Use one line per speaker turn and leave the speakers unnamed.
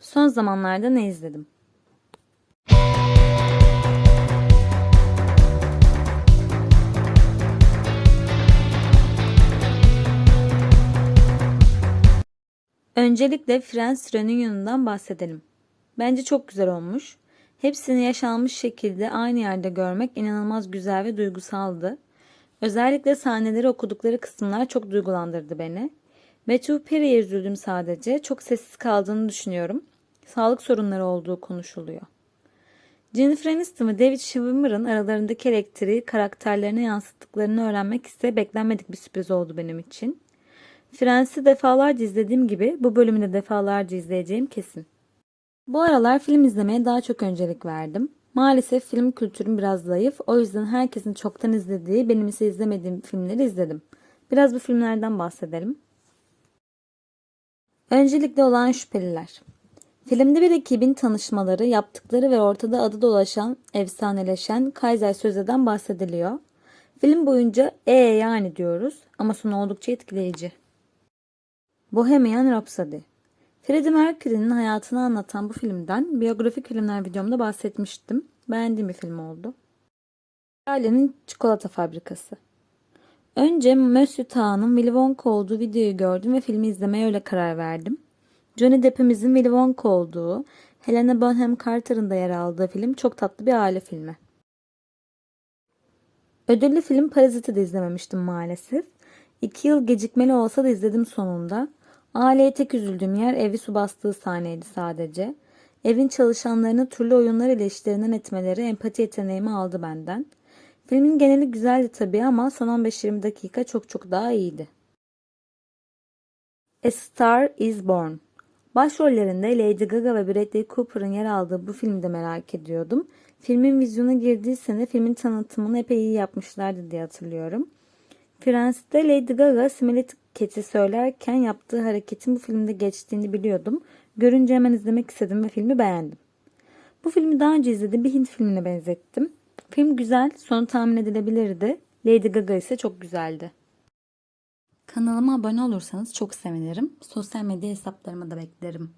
Son zamanlarda ne izledim? Öncelikle Friends Reunion'dan bahsedelim. Bence çok güzel olmuş. Hepsini yaşanmış şekilde aynı yerde görmek inanılmaz güzel ve duygusaldı. Özellikle sahneleri okudukları kısımlar çok duygulandırdı beni. Matthew Perry'e üzüldüm sadece. Çok sessiz kaldığını düşünüyorum. Sağlık sorunları olduğu konuşuluyor. Jennifer Aniston ve David Schwimmer'ın aralarındaki elektriği karakterlerine yansıttıklarını öğrenmek ise beklenmedik bir sürpriz oldu benim için. Friends'i defalarca izlediğim gibi bu bölümü de defalarca izleyeceğim kesin. Bu aralar film izlemeye daha çok öncelik verdim. Maalesef film kültürüm biraz zayıf. O yüzden herkesin çoktan izlediği, benim ise izlemediğim filmleri izledim. Biraz bu filmlerden bahsedelim. Öncelikle olan şüpheliler. Filmde bir ekibin tanışmaları, yaptıkları ve ortada adı dolaşan, efsaneleşen Kaiser Söze'den bahsediliyor. Film boyunca e yani diyoruz ama sonu oldukça etkileyici. Bohemian Rhapsody Freddie Mercury'nin hayatını anlatan bu filmden biyografik filmler videomda bahsetmiştim. Beğendiğim bir film oldu. Ailenin çikolata fabrikası. Önce Monsieur Ta'nın Willy Wonka olduğu videoyu gördüm ve filmi izlemeye öyle karar verdim. Johnny Depp'imizin Willy Wonka olduğu, Helena Bonham Carter'ın da yer aldığı film çok tatlı bir aile filmi. Ödüllü film Parazit'i de izlememiştim maalesef. İki yıl gecikmeli olsa da izledim sonunda. Aileye tek üzüldüğüm yer evi su bastığı sahneydi sadece. Evin çalışanlarını türlü oyunlar ile işlerinden etmeleri empati yeteneğimi aldı benden. Filmin geneli güzeldi tabii ama son 15-20 dakika çok çok daha iyiydi. A Star is Born Başrollerinde Lady Gaga ve Bradley Cooper'ın yer aldığı bu filmi de merak ediyordum. Filmin vizyona girdiği sene filmin tanıtımını epey iyi yapmışlardı diye hatırlıyorum. Friends'te Lady Gaga Smelly Cat'i söylerken yaptığı hareketin bu filmde geçtiğini biliyordum. Görünce hemen izlemek istedim ve filmi beğendim. Bu filmi daha önce izlediğim bir Hint filmine benzettim. Film güzel, sonu tahmin edilebilirdi. Lady Gaga ise çok güzeldi. Kanalıma abone olursanız çok sevinirim. Sosyal medya hesaplarıma da beklerim.